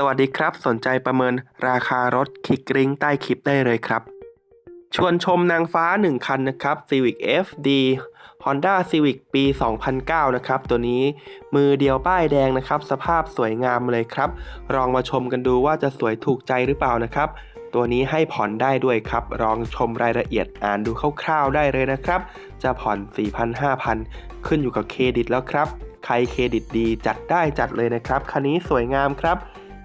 สวัสดีครับ สนใจประเมินราคารถคลิกลิงก์ใต้คลิปได้เลยครับ ชวนชมนางฟ้า 1 คันนะครับ Civic FD Honda Civic ปี 2009 นะครับ ตัวนี้มือเดียวป้ายแดงนะครับ สภาพสวยงามเลยครับ ลองมาชมกันดูว่าจะสวยถูกใจหรือเปล่านะครับ ตัวนี้ให้ผ่อนได้ด้วยครับ ลองชมรายละเอียดอ่านดูคร่าวๆได้เลยนะครับ จะผ่อน 4,000 5,000 ขึ้นอยู่กับเครดิตแล้วครับ ใครเครดิตดีจัดได้จัดเลยนะครับ คันนี้สวยงามครับ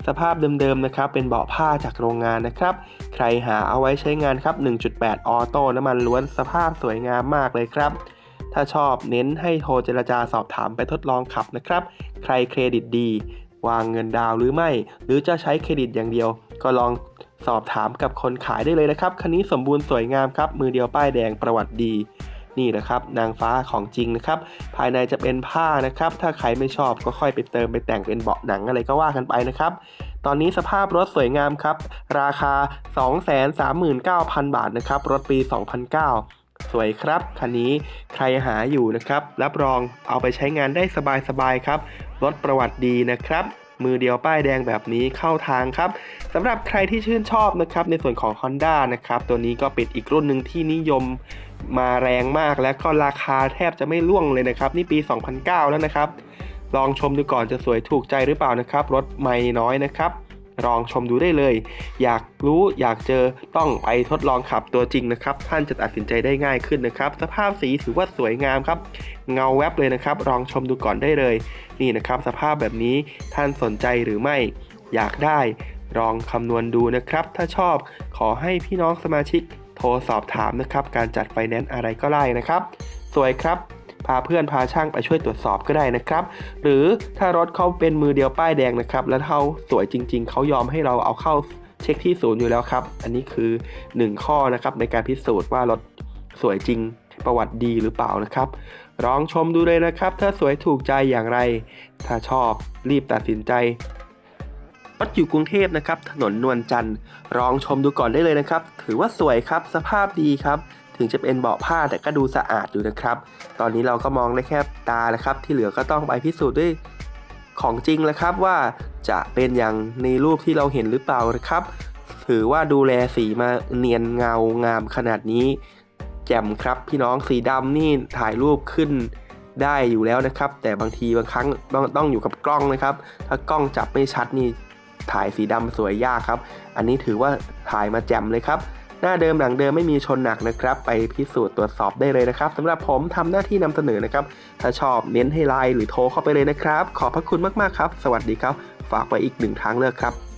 สภาพเดิมๆนะครับเป็นเบาะผ้าจากโรงงานนะครับ ใครหาเอาไว้ใช้งานครับ 1.8 ออโต้น้ำมันล้วนสภาพสวยงามมากเลยครับ ถ้าชอบเน้นให้โทรเจรจาสอบถามไปทดลองขับนะครับ ใครเครดิตดี วางเงินดาวน์หรือไม่ หรือจะใช้เครดิตอย่างเดียว ก็ลองสอบถามกับคนขายได้เลยนะครับ คันนี้สมบูรณ์สวยงามครับ มือเดียวป้ายแดงประวัติดี นี่นะครับนางฟ้าของจริงนะครับ ภายในจะเป็นผ้านะครับ ถ้าใครไม่ชอบก็ค่อยไปเติมไปแต่งเป็นเบาะหนังอะไรก็ว่ากันไปนะครับ ตอนนี้สภาพรถสวยงามครับ ราคา 239,000 บาทนะครับ รถปี 2009สวยครับ คันนี้ใครหาอยู่นะครับ รับรองเอาไปใช้งานได้สบายๆครับ รถประวัติดีนะครับ มือเดียวป้ายแดงแบบนี้เข้าทางครับสำหรับใครที่ชื่นชอบนะครับในส่วนของ Honda นะครับตัวนี้ก็เป็นอีกรุ่นหนึ่งที่นิยมมาแรงมากและก็ราคาแทบจะไม่ล่วงเลยนะครับ นี่ปี 2009 แล้วนะครับ ลองชมดูก่อนจะสวยถูกใจหรือเปล่านะครับ รถไม่น้อยนะครับ ลองชมดูได้เลย อยากรู้อยากเจอต้องไปทดลองขับตัวจริงนะครับ ท่านจะตัดสินใจได้ง่ายขึ้นนะครับ สภาพสีถือว่าสวยงามครับ เงาแวบเลยนะครับ ลองชมดูก่อนได้เลย นี่นะครับ สภาพแบบนี้ท่านสนใจหรือไม่ อยากได้ ลองคำนวณดูนะครับ ถ้าชอบขอให้พี่น้องสมาชิกโทรสอบถามนะครับ การจัดไฟแนนซ์อะไรก็ได้นะครับ สวยครับ พาเพื่อนพาช่างไปช่วยตรวจสอบก็ได้นะครับ หรือถ้ารถเขาเป็นมือเดียวป้ายแดงนะครับ แล้วเขาสวยจริง ๆเขายอมให้เราเอาเข้าเช็คที่ศูนย์อยู่แล้วครับ อันนี้คือ 1 ข้อนะครับในการพิสูจน์ว่ารถสวยจริงประวัติดีหรือเปล่านะครับ ลองชมดูเลยนะครับ ถ้าสวยถูกใจอย่างไร ถ้าชอบรีบตัดสินใจรถอยู่กรุงเทพนะครับ ถนนนวลจันทร์ลองชมดูก่อนได้เลยนะครับ ถือว่าสวยครับ สภาพดีครับ ถึงจะเป็นเบาะผ้าแต่ก็ดูสะอาดอยู่นะครับ ตอนนี้เราก็มองได้แค่ตาแล้วครับ ที่เหลือก็ต้องไปพิสูจน์ด้วยของจริงแล้วครับว่าจะเป็นอย่างในรูปที่เราเห็นหรือเปล่านะครับ ถือว่าดูแลสีมาเนียนเงางามขนาดนี้ แจ่มครับพี่น้องสีดำนี่ถ่ายรูปขึ้นได้อยู่แล้วนะครับ แต่บางทีบางครั้งต้องต้องอยู่กับกล้องนะครับ ถ้ากล้องจับไม่ชัดนี่ถ่ายสีดำสวยยากครับ อันนี้ถือว่าถ่ายมาแจ่มเลยครับ หน้าเดิมหลังเดิมไม่มีชนหนักนะครับ ไปพิสูจน์ตรวจสอบได้เลยนะครับสำหรับผมทำหน้าที่นำเสนอนะครับ ถ้าชอบเน้นให้ไลน์หรือโทรเข้าไปเลยนะครับ ขอบพระคุณมากๆครับ สวัสดีครับ ฝากไว้อีกหนึ่งทางเลือกครับ